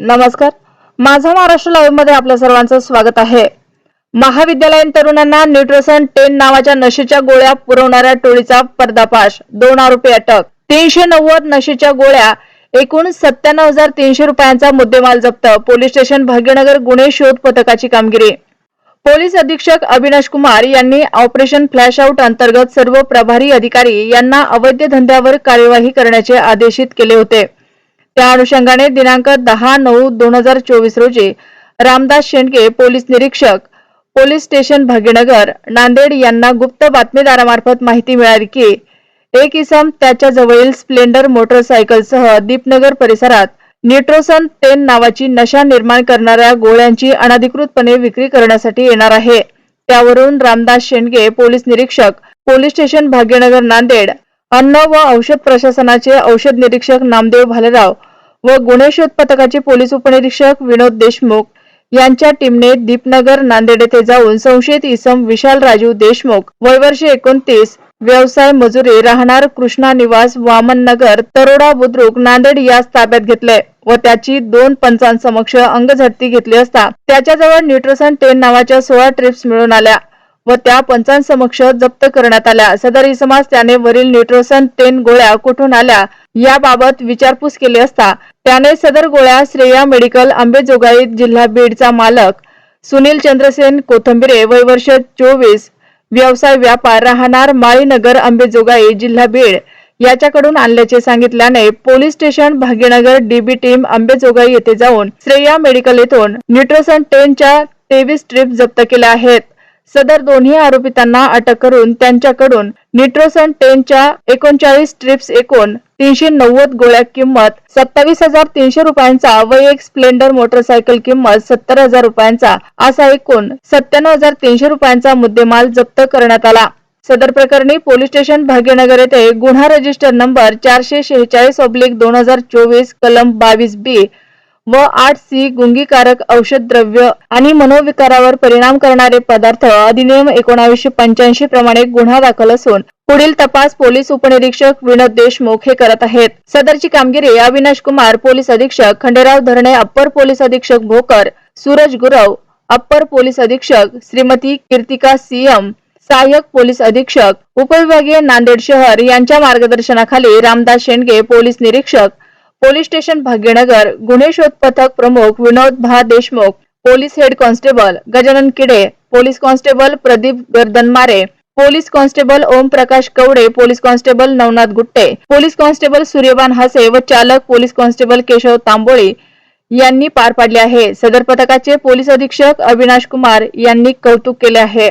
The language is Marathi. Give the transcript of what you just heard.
नमस्कार. माझा महाराष्ट्र लाईव्हमध्ये आपल्या सर्वांचं स्वागत आहे. महाविद्यालयीन तरुणांना न्यूट्रोसन टेन नावाच्या नशेच्या गोळ्या पुरवणाऱ्या टोळीचा पर्दाफाश. दोन आरोपी अटक. तीनशे नव्वद नशेच्या गोळ्या एकूण सत्त्याण्णव हजार तीनशे रुपयांचा मुद्देमाल जप्त. पोलीस स्टेशन भाग्यनगर गुन्हे शोध पथकाची कामगिरी. पोलीस अधीक्षक अविनाश कुमार यांनी ऑपरेशन फ्लॅश आउट अंतर्गत सर्व प्रभारी अधिकारी यांना अवैध धंद्यावर कार्यवाही करण्याचे आदेशित केले होते. त्या अनुषंगाने दिनांक दहा नऊ दोन हजार चोवीस रोजी रामदास शेंडगे पोलीस निरीक्षक पोलीस स्टेशन भाग्यनगर नांदेड यांना गुप्त बातमीदारामार्फत माहिती मिळाली की एक इसम त्याच्या जवळील स्प्लेंडर मोटरसायकलसह दीपनगर परिसरात न्यूट्रोसन टेन नावाची नशा निर्माण करणाऱ्या गोळ्यांची अनधिकृतपणे विक्री करण्यासाठी येणार आहे. त्यावरून रामदास शेंडगे पोलीस निरीक्षक पोलीस स्टेशन भाग्यनगर नांदेड अन्न व औषध प्रशासनाचे औषध निरीक्षक नामदेव भालेराव व गुन्हे पथकाचे पोलीस उपनिरीक्षक विनोद देशमुख यांच्या टीमने दीपनगर नांदेड येथे जाऊन संशयित इसम विशाल राजू देशमुख वय वर्ष एकोणतीस व्यवसाय मजुरी राहणार कृष्णा निवास वामन नगर तरोडा बुद्रुक नांदेड यास ताब्यात घेतले व त्याची दोन पंचांसमक्ष अंगझडती घेतली असता त्याच्याजवळ न्यूट्रोसन टेन नावाच्या सोळा ट्रिप्स मिळून आल्या. व त्या पंचांसमक्ष जप्त करण्यात आल्या. सदर इसमास त्याने वरील न्यूट्रोसन टेन गोळ्या कुठून आल्या याबाबत विचारपूस केली असता त्याने सदर गोळ्या श्रेया मेडिकल आंबेजोगाई जिल्हा बीडचा मालक सुनील चंद्रसेन कोथंबिरे वय वर्ष चोवीस व्यवसाय व्यापार राहणार माळीनगर आंबेजोगाई जिल्हा बीड याच्याकडून आणल्याचे सांगितल्याने police station Bhagyanagar DB team Ambejogai येथे जाऊन श्रेया मेडिकल येथून न्यूट्रोसन टेनच्या तेवीस ट्रिप जप्त केल्या आहेत. सदर दोन्ही आरोपितांना अटक करून त्यांच्याकडून निट्रोसन टेनच्या एकोणचाळीस ट्रिप्स एकूण तीनशे नव्वद गोळ्या किंमत सत्तावीस हजार तीनशे रुपयांचा व एक स्प्लेंडर मोटरसायकल किंमत सत्तर हजार रुपयांचा असा एकूण सत्त्याण्णव हजार तीनशे रुपयांचा मुद्देमाल जप्त करण्यात आला. सदर प्रकरणी पोलीस स्टेशन भाग्यनगर येथे गुन्हा रजिस्टर नंबर चारशे शेहेचाळीस ऑब्लिक दोन हजार चोवीस कलम बावीस बी व आठ सी गुंगीकारक औषध द्रव्य आणि मनोविकारावर परिणाम करणारे पदार्थ अधिनियम एकोणावीसशे पंच्याऐंशी प्रमाणे गुन्हा दाखल असून पुढील तपास पोलीस उपनिरीक्षक विनोद देशमुख हे करत आहेत. सदरची कामगिरी अविनाश कुमार पोलीस अधीक्षक खंडेराव धरणे अप्पर पोलीस अधीक्षक भोकर सूरज गुरव अप्पर पोलीस अधीक्षक श्रीमती कीर्तिका सीएम सहाय्यक पोलीस अधीक्षक उपविभागीय नांदेड शहर यांच्या मार्गदर्शनाखाली रामदास शेंडगे पोलीस निरीक्षक पोलीस स्टेशन भाग्यनगर गुन्हे शोध पथक प्रमुख विनोद भा Deshmukh police head constable Gajanan Kide police constable Pradeep Gardanmare police constable Om Prakash Kawade police constable Navnath Gutte police constable Suryavan Hase व चालक पोलीस कॉन्स्टेबल केशव तांबोळी यांनी पार पाडले आहे. सदर पथकाचे पोलीस अधीक्षक अविनाश कुमार यांनी कौतुक केले आहे.